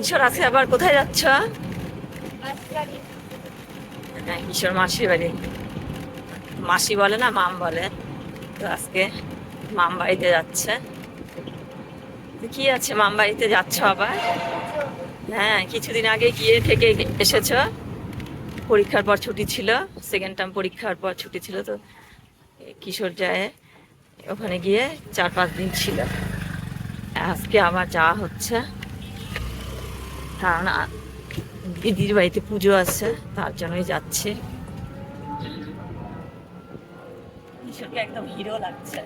কিশোর আছে, আবার কোথায় যাচ্ছ? কিশোর মাসির বাড়ি। মাসি বলে না, মাম বলে। তো আজকে মাম বাড়িতে যাচ্ছে। কি আছে, মাম বাড়িতে যাচ্ছ আবার? হ্যাঁ কিছুদিন আগে গিয়ে থেকে এসেছ। পরীক্ষার পর ছুটি ছিল সেকেন্ড টার্ম পরীক্ষার পর ছুটি ছিল, তো কিশোর যায়। ওখানে গিয়ে চার পাঁচ দিন ছিল। আজকে আবার যাওয়া হচ্ছে। কারণ দিদির বাড়িতে পুজো আছে তার জন্যই যাচ্ছি। একদম হিরো লাগছে।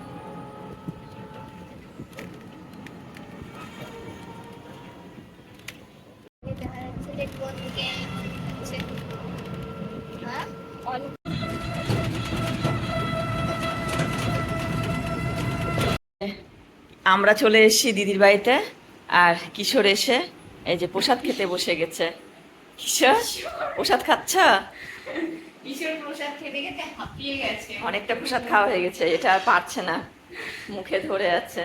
আমরা চলে এসেছি দিদির বাড়িতে আর কিশোর এসে এই যে প্রসাদ খেতে বসে গেছে। কিশোর প্রসাদ খাচ্ছ? অনেকটা প্রসাদ খাওয়া হয়ে গেছে এটা আর পারছে না মুখে ধরে আছে।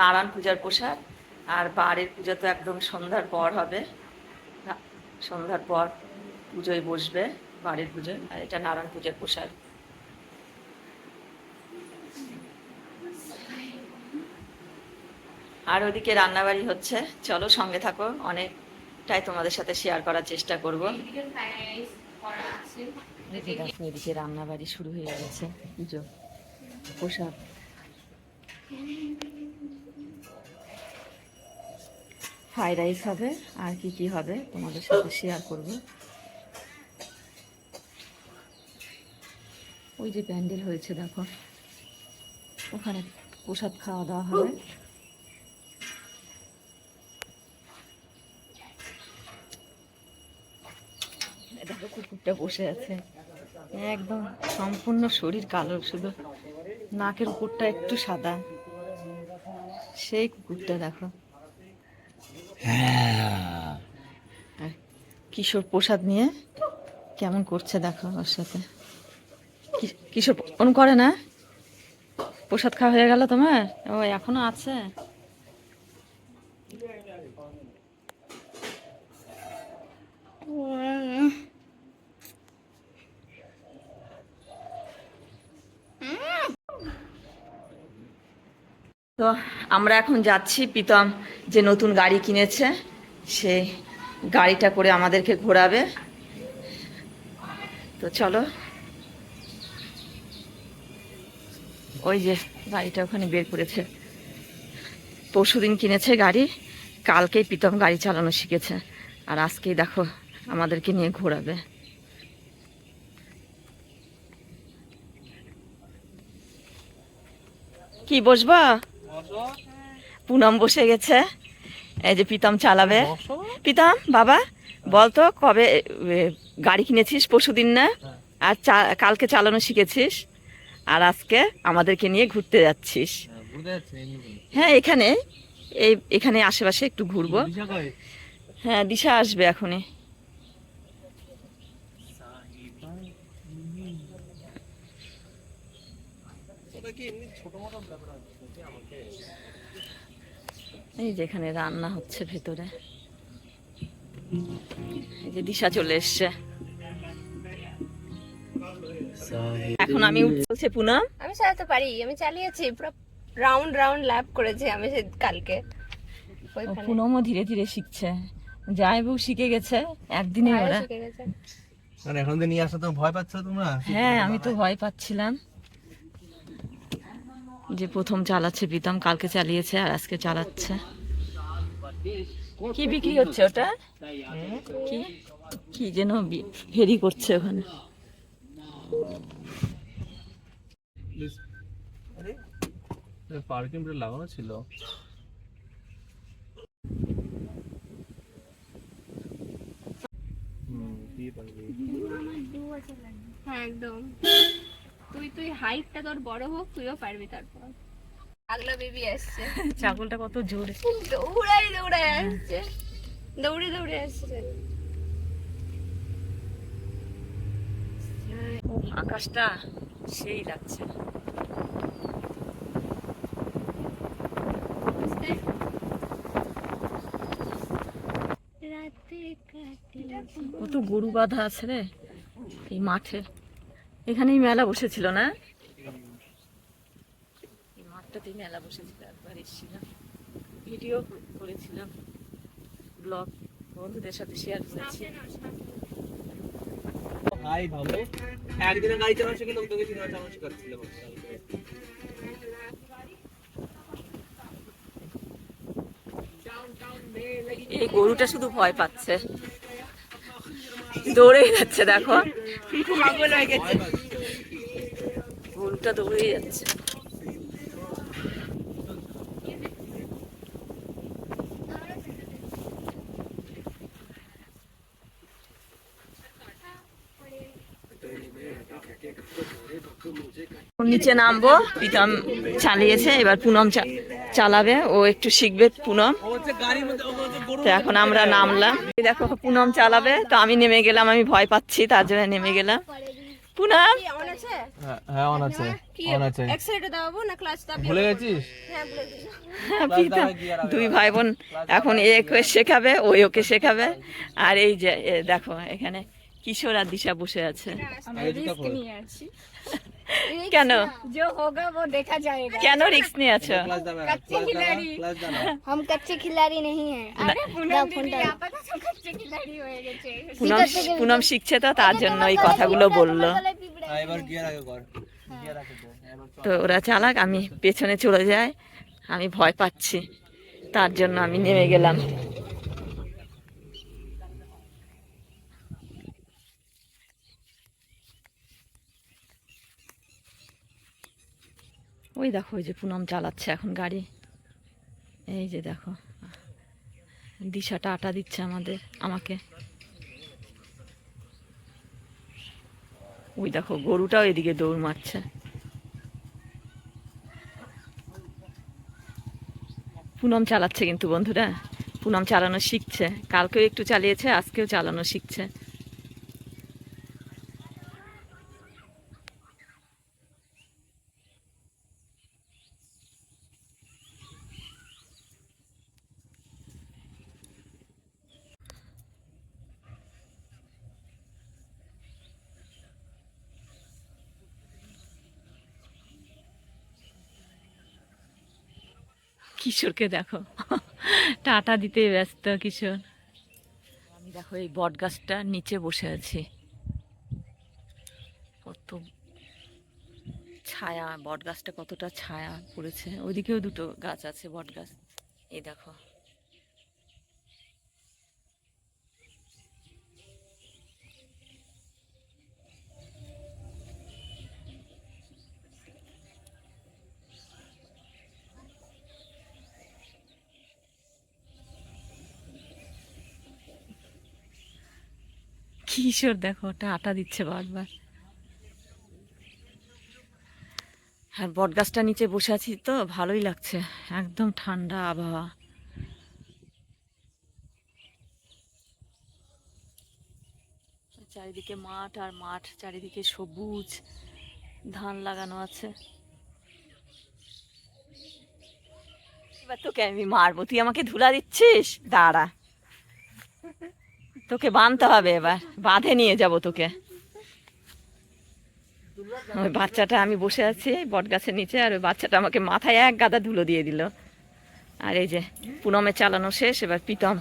নারায়ণ পূজার প্রসাদ আর বাড়ির পুজো তো একদম সন্ধ্যার পর হবে। সন্ধ্যার পর পুজোয় বসবে বাড়ির পুজোয় আর এটা নারায়ণ পূজার প্রসাদ। আর ওদিকে রান্নাবাড়ি হচ্ছে। চলো সঙ্গে থাকো, অনেকটাই তোমাদের সাথে শেয়ার করার চেষ্টা করব। এদিকে রান্নাবাড়ি শুরু হয়ে গেছে। পুজো প্রসাদ। ফ্রাইড রাইস হবে, আর কি কি হবে তোমাদের সাথে শেয়ার করব। ওই যে প্যান্ডেল হয়েছে, দেখো। ওখানে প্রসাদ খাওয়া দাওয়া হবে। কুকুরটা বসে আছে। একদম সম্পূর্ণ শরীর কালো, শুধু নাকের উপরটা একটু সাদা। সেই কুকুরটা দেখো। কিশোর প্রসাদ নিয়ে কেমন করছে দেখো ওর সাথে। কিশোর ফোন করে না? প্রসাদ খাওয়া হয়ে গেল তোমার? ও, এখনও আছে? তো আমরা এখন যাচ্ছি, প্রীতম যে নতুন গাড়ি কিনেছে সেই গাড়িটা করে আমাদেরকে ঘোরাবে। তো চলো। ওই যে গাড়িটা ওখানে বের করেছে। পরশুদিন কিনেছে গাড়ি, কালকেই প্রীতম গাড়ি চালানো শিখেছে। আর আজকেই দেখো আমাদেরকে নিয়ে ঘোরাবে। কি বসবা? পুনম বসে গেছে। এই যে প্রীতম চালাবে। প্রীতম বাবা বল তো কবে গাড়ি কিনেছিস পরশুদিন না? আর কালকে চালানো শিখেছিস? আর আজকে আমাদেরকে নিয়ে ঘুরতে যাচ্ছিস। হ্যাঁ এখানে এই এখানে আশেপাশে একটু ঘুরবো। হ্যাঁ দিশা আসবে এখনই। এই যে এখানে রান্না হচ্ছে ভেতরে। এই যে দিশা চলে এসছে। এখন আমি উঠছে পুনম আমি চালাতে পারি আমি চালিয়েছি পুরো রাউন্ড রাউন্ড ল্যাপ করেছি আমি সে কালকে। ও পুনমও ধীরে ধীরে শিখছে। যাই বউ শিখে গেছে একদিনে ওরা। আর এখন তো নিয়ে আসা তো ভয় পাচ্ছ তোমরা? হ্যাঁ আমি তো ভয় পাচ্ছিলাম। যে প্রথম চালাচ্ছে প্রীতম কালকে চালিয়েছে আর আজকে চালাচ্ছে। কি বিক্রি হচ্ছে ওটা? কি? কি যেন ফেরি করছে ওখানে। পার্কিং লাগানো ছিল। হ্যাঁ একদম। তুই তুই হাইটটা তোর বড় হোক তুইও পারবি তারপর। বেবি আসছে। ছাগলটা কত জোরে। দৌড়াই দৌড়াই আসছে। দৌড়ে দৌড়ে আসছে। আকাশটা সেই লাগছে। কত গরু বাঁধা আছে রে এই মাঠে। এখানেই মেলা বসেছিল না? এই মাঠটাতেই মেলা বসেছিল একবার এসেছিলাম। ভিডিও করেছিলাম ব্লগ বন্ধুদের সাথে শেয়ার করেছি। একদিনে গাড়ি চালানো শিখে লোক তোকে চিনা চালানো শেখাচ্ছিল এই গরুটা শুধু ভয় পাচ্ছে। দৌড়েই যাচ্ছে দেখো। গরুটা দৌড়েই যাচ্ছে। নিচে নামবো, প্রীতম চালিয়েছে, এবার পুনম চালাবে, ও একটু শিখবে পুনম। তো এখন আমরা নামলাম। দেখো পুনম চালাবে, তো আমি নেমে গেলাম, আমি ভয় পাচ্ছি, তার জন্য নেমে গেলাম। পুনম? হ্যাঁ হ্যাঁ অন আছে অন আছে। এক্সেলেটর দাবাবো না ক্লাচ দাবি ভুলে গেছিস? হ্যাঁ বলে দিও দুই ভাই বোন এখন এ শেখাবে ওই ওকে শেখাবে আর এই যে এ দেখো এখানে কিশোর আর দিশা বসে আছে। কেন? কেন রিস্ক নিয়ে আছো? আরে পুনম দিদি খিলাড়ি হয়ে গেছে। পুনম পুনম শিখছে তো তার জন্য এই কথাগুলো বলল। এবার কর তো ওরা চালাক আমি পেছনে চলে যাই আমি ভয় পাচ্ছি। তার জন্য আমি নেমে গেলাম। ওই দেখো, ওই যে পুনম চালাচ্ছে এখন গাড়ি। এই যে দেখো, দিশাটা আটা দিচ্ছে আমাদের, আমাকে। ওই দেখো, গরুটাও এদিকে দৌড় মারছে। পুনম চালাচ্ছে কিন্তু বন্ধুরা, পুনম চালানো শিখছে। কালকেও একটু চালিয়েছে, আজকেও চালানো শিখছে। কিশোরকে দেখো। টাটা দিতে ব্যস্ত কিশোর। আমি দেখো এই বট গাছটার নিচে বসে আছি। কত ছায়া, বট গাছটা কতটা ছায়া পড়েছে। ওইদিকেও দুটো গাছ আছে বট গাছ। এই দেখো। কিশোর, দেখো, ওটা আটা দিচ্ছে বারবার। আর বট গাছটা নিচে বসে আছি তো, ভালোই লাগছে। একদম ঠান্ডা আবহাওয়া। চারিদিকে মাঠ আর মাঠ, চারিদিকে সবুজ, ধান লাগানো আছে। এবার তোকে আমি মারবো, তুই আমাকে ধুলা দিচ্ছিস? দাঁড়া। তোকে বাঁধতে হবে এবার। বাঁধে নিয়ে যাব তোকে। ওই বাচ্চাটা আমি বসে আছি বট গাছের নিচে, আর ওই বাচ্চাটা আমাকে মাথায় এক গাদা ধুলো দিয়ে দিল। আর এই যে পুনমে চালানো শেষ, এবার প্রীতম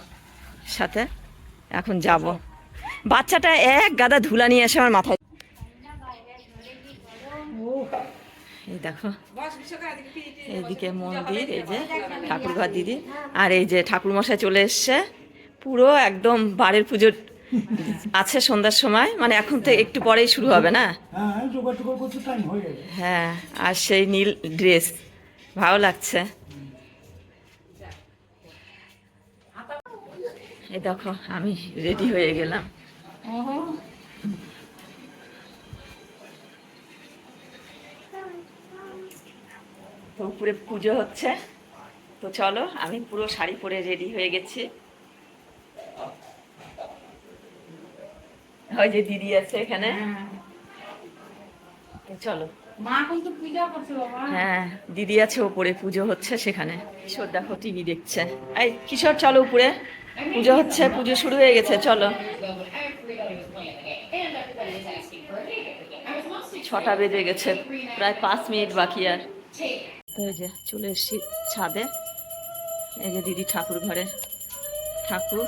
সাথে এখন যাব। বাচ্চাটা এক গাদা ধুলা নিয়ে এসে আমার মাথায় এই দেখো, এইদিকে মন্দির, এই যে ঠাকুরঘর দিদি। আর এই যে ঠাকুরমশাই চলে এসছে। পুরো একদম বারের পুজোর আছে সন্ধ্যার সময়। মানে এখন তো একটু পরেই শুরু হবে না? হ্যাঁ হয়ে হ্যাঁ আর সেই নীল ড্রেস ভালো লাগছে। এই দেখো আমি রেডি হয়ে গেলাম। তো উপরে পুজো হচ্ছে। তো চলো আমি পুরো শাড়ি পরে রেডি হয়ে গেছি। ওই যে দিদি আছে এখানে। চলো। হ্যাঁ দিদি আছে ওপরে পুজো হচ্ছে সেখানে। কিশোর দেখো টিভি দেখছে। এই কিশোর চলো উপরে। পুজো হচ্ছে পুজো শুরু হয়ে গেছে চলো। ছটা বেজে গেছে প্রায় পাঁচ মিনিট বাকি আর। এই যে চলে এসছি ছাদে। এই যে দিদি ঠাকুর ঘরে। ঠাকুর।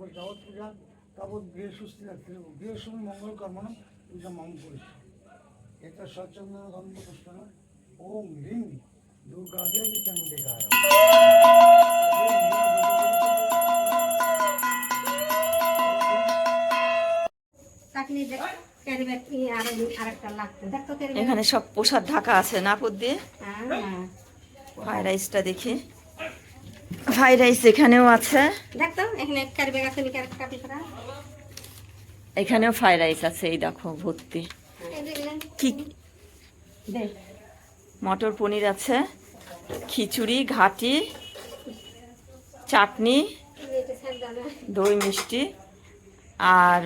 মঙ্গল যাবৎ পূজা তাবৎ গৃহ সুস্থির রাখতে গৃহ সময় মঙ্গল কর্মণ পূজা মঙ্গল করিস এটা সচন্দন গন্ধ পুষ্পণ ওম হ্রিং দুর্গা দেবী ব্যাগ এখানে সব প্রসাদ ঢাকা আছে না দিয়ে? হ্যাঁ। ফ্রাইড রাইসটা দেখি। ফ্রাইড রাইস এখানেও আছে। এখানেও ফ্রাইড রাইস আছে এই দেখো ভর্তি। কি? মটর পনির আছে খিচুড়ি ঘাটি চাটনি দই মিষ্টি আর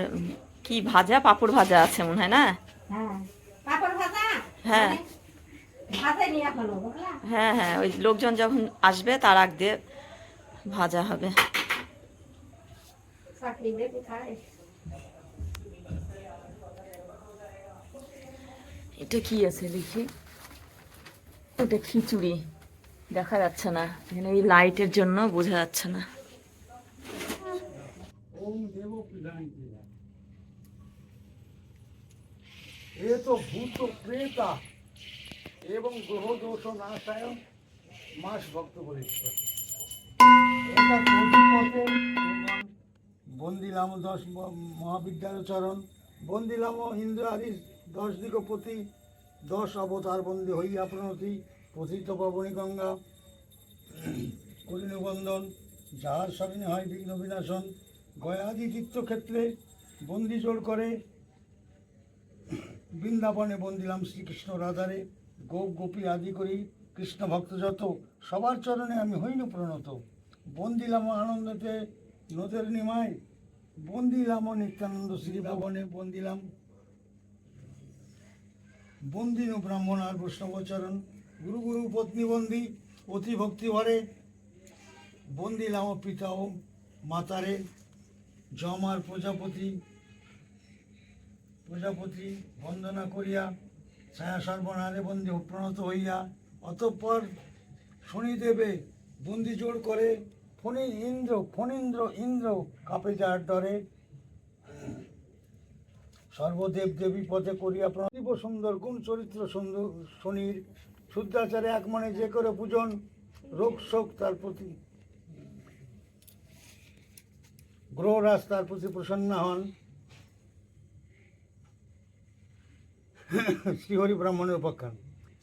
কি ভাজা? পাঁপড় ভাজা আছে মনে হয় না? হ্যাঁ। হ্যাঁ। বুঝলা? হ্যাঁ হ্যাঁ ওই লোকজন যখন আসবে তার আগ দিয়ে ভাজা হবে। এটা কি আছে দেখি? ওটা খিচুড়ি। দেখা যাচ্ছে না। এখানে এই লাইটের জন্য বোঝা যাচ্ছে না। এ তো ভূত প্রেতা। এবং গ্রহ দোষ নাশায় মাস ভক্ত বলেছে বন্দিলাম দশ ম- মহাবিদ্যালয় চরণ। বন্দিলাম ইন্দ্র আদি দশ দিগপতি দশ অবতার বন্দি হইয়া প্রণতি। পথিত পবনী গঙ্গা। করিণবন্দন যাহার স্মরণে হয় বিঘ্ন বিনাশন। গয়াদি তীর্থক্ষেত্রে বন্দি জোর করে। বৃন্দাবনে বন্দিলাম শ্রীকৃষ্ণ রাধারে। গোপ গোপী আদি করি কৃষ্ণ ভক্ত যত সবার চরণে আমি হইন প্রণত। বন্দিলাম আনন্দতে নদের নিমায়, বন্দিলাম নিত্যানন্দ শ্রীভবনে বন্দিলাম। বন্দিন ব্রাহ্মণ আর বৈষ্ণবচরণ, গুরু গুরু পত্নী বন্দি অতি ভক্তি ভরে বন্দিলাম পিতা ও মাতারে, জমার প্রজাপতি প্রজাপতি বন্দনা করিয়া ছায়া সর্বনারে বন্দি প্রণত হইয়া, অতঃপর শনিদেবে বন্দি জোর করে ফণি ইন্দ্র ফণীন্দ্র ইন্দ্র কাপে যার ডরে সর্বদেব দেবী পথে করিয়া প্রণীব সুন্দর, গুণ চরিত্র সুন্দর, শনির। শুদ্ধাচারে এক মনে যে করে পূজন, রোগ শোক তার প্রতি। গ্রহরাজ তার প্রতি প্রসন্ন হন। শ্রীহরি ব্রাহ্মণের উপাখ্যান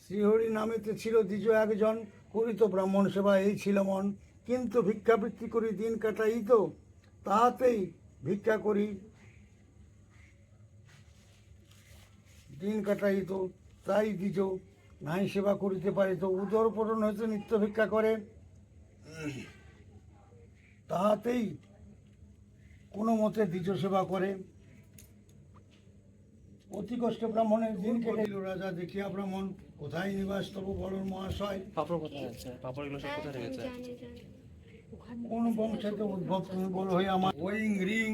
শ্রীহরি নামেতে ছিল দ্বিজ একজন করিত ব্রাহ্মণ সেবা এই ছিল মন। কিন্তু ভিক্ষাবৃত্তি করি দিন কাটাই তো তাহাতেই ভিক্ষা করি। দিন কাটাইত তাই দ্বিজ নাই সেবা করিতে পারিত উদর পূরণ হইতে নিত্য ভিক্ষা করে। তাহাতেই কোনো মতে দ্বিজ সেবা করে। অতি কষ্টে ব্রাহ্মণের দিন কেটে দিল রাজা? দেখিয়া ব্রাহ্মণ কোথায় নিবাস তবু বড় মহাশয়। পাপড় কোথায় আছে? পাপড়গুলো সব কোথায় রেখেছে? জানি বংশ কোন বংশেতে উদ্ভব তুমি বলো আমার ওয়িং রিং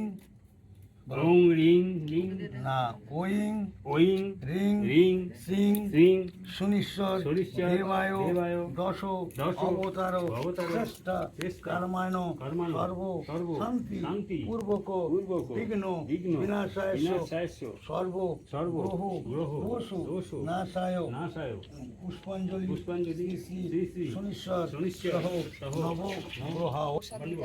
ওং রিং লিং না ওইং ওইং রিং রিং সিং শ্রিং সুনিশ্বর সুনিশ্বর, দেবায় দেবায়, দশ দশ, অবতার অবতার, শ্রেষ্ঠ কর্মায়ণ কর্মায়ণ, সর্ব সর্ব, শান্তি শান্তি, পূর্বক পূর্বক, বিঘ্ন বিঘ্ন, বিনাশায় সর্ব সর্ব, গ্রহ গ্রহ, দোষ দোষ, নাশায় নাশায়, পুষ্পাঞ্জলি পুষ্পাঞ্জলি, শ্রী শ্রী শনিশ্বর শনিশ্বর, সহ সহ, নব গ্রহ বলব,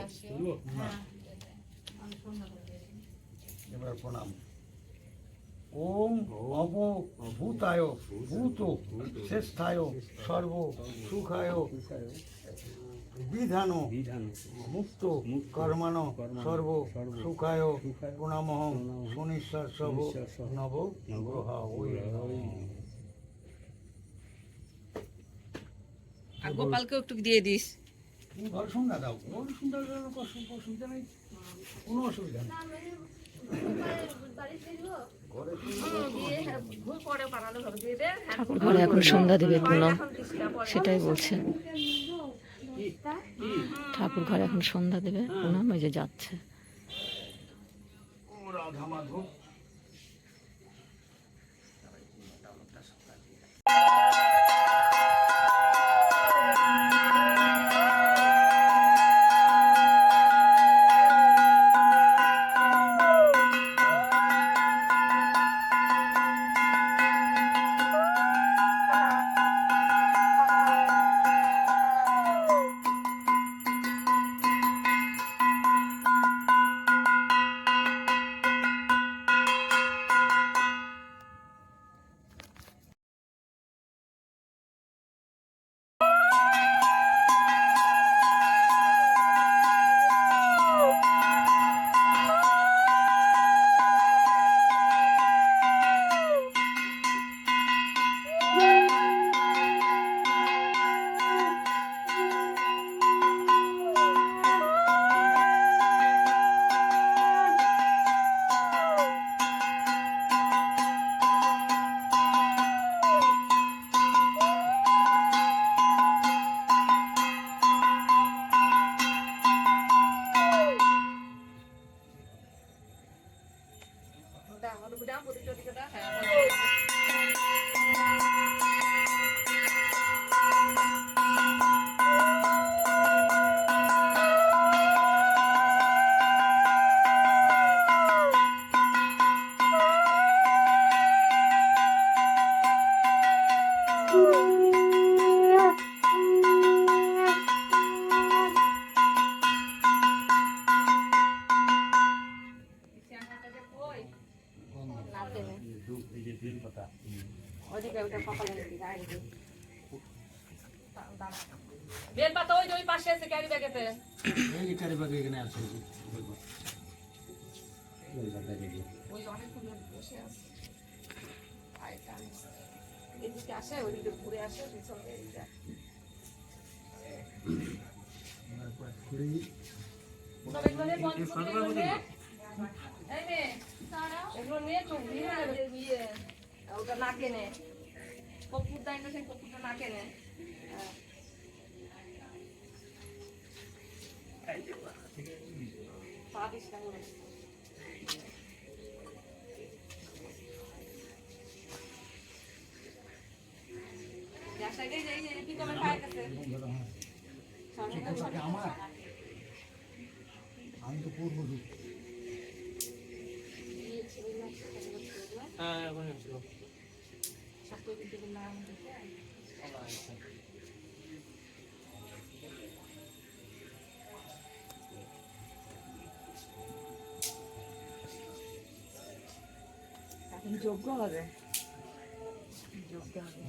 এবার প্রণাম ওম অব ভূতায় ভূত শ্রেষ্ঠায় সর্ব সুখায় বিধান মুক্ত কর্মণ সর্ব সুখায় প্রণাম শনিশ্বর সব নব গ্রহ আর গোপালকেও একটু দিয়ে দিস। তুমি ঘর সন্ধ্যা দাও। ঘর সন্ধ্যা দাও অসুবিধা নেই। কোনো অসুবিধা নেই। ঠাকুর ঘরে এখন সন্ধ্যা দেবে পুনম সেটাই বলছে। ঠাকুর ঘরে এখন সন্ধ্যা দেবে পুনম ওই যে যাচ্ছে। রাধা মাধব। বেল ওটা না কেনে কপুর দাইটা সেই কপুরটা না কেনে হ্যাঁ। পা দিস না বলে। যার সাইডে যাই যে কি তোমার পায়ের কাছে সামনে আমার আমি তো পূর্ব দিক। যোগ্য হবে যোগ্য হবে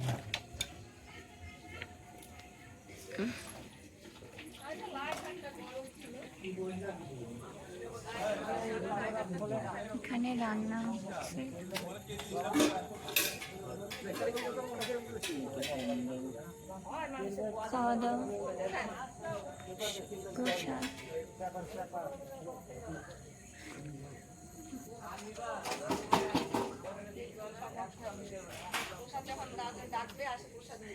এখানে রান্না হচ্ছে খাওয়া দাওয়া প্রসাদ নয়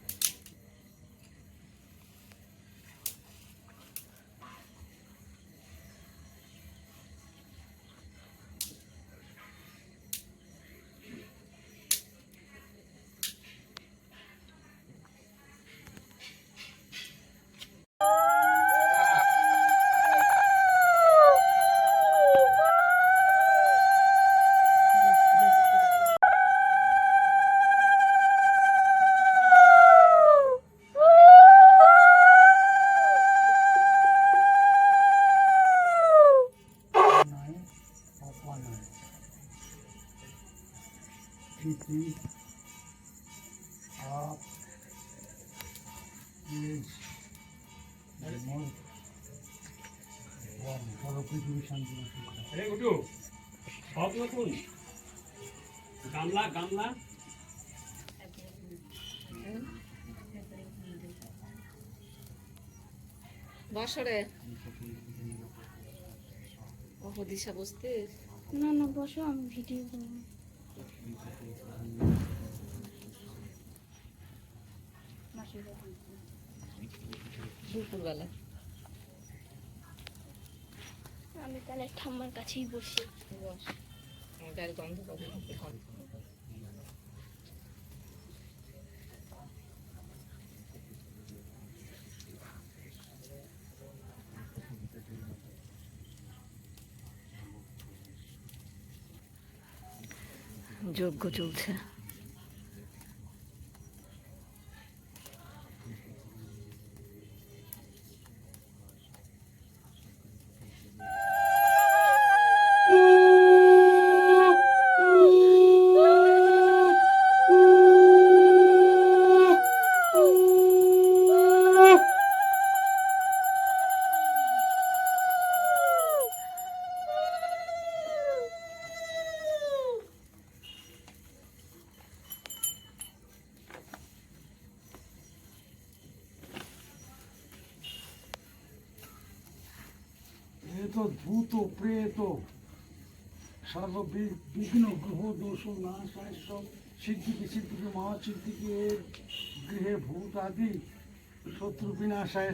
গামলা গামলা। বসরে। ও দিশা বসতে। না না বসো আমি ভিডিও করব দুপুরবেলা। আমি তাহলে ঠাম্মার কাছেই বসি। বস। গাড়ি গন্ধ পাবো যজ্ঞ চলছে। এ তো ভূত প্রেত সর্ব বিঘ্ন গ্রহ দোষ সব সিদ্ধিকে সিদ্ধিকে মহাসিদ্ধিকে গৃহে ভূত আদি শত্রু বিনাশায়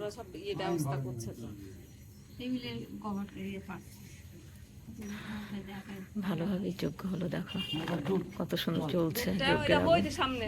ওরা সব ইয়ে ব্যবস্থা করছে তো। টেবিলের ভালোভাবেই যোগ্য হলো দেখো। কত সুন্দর চলছে। সামনে।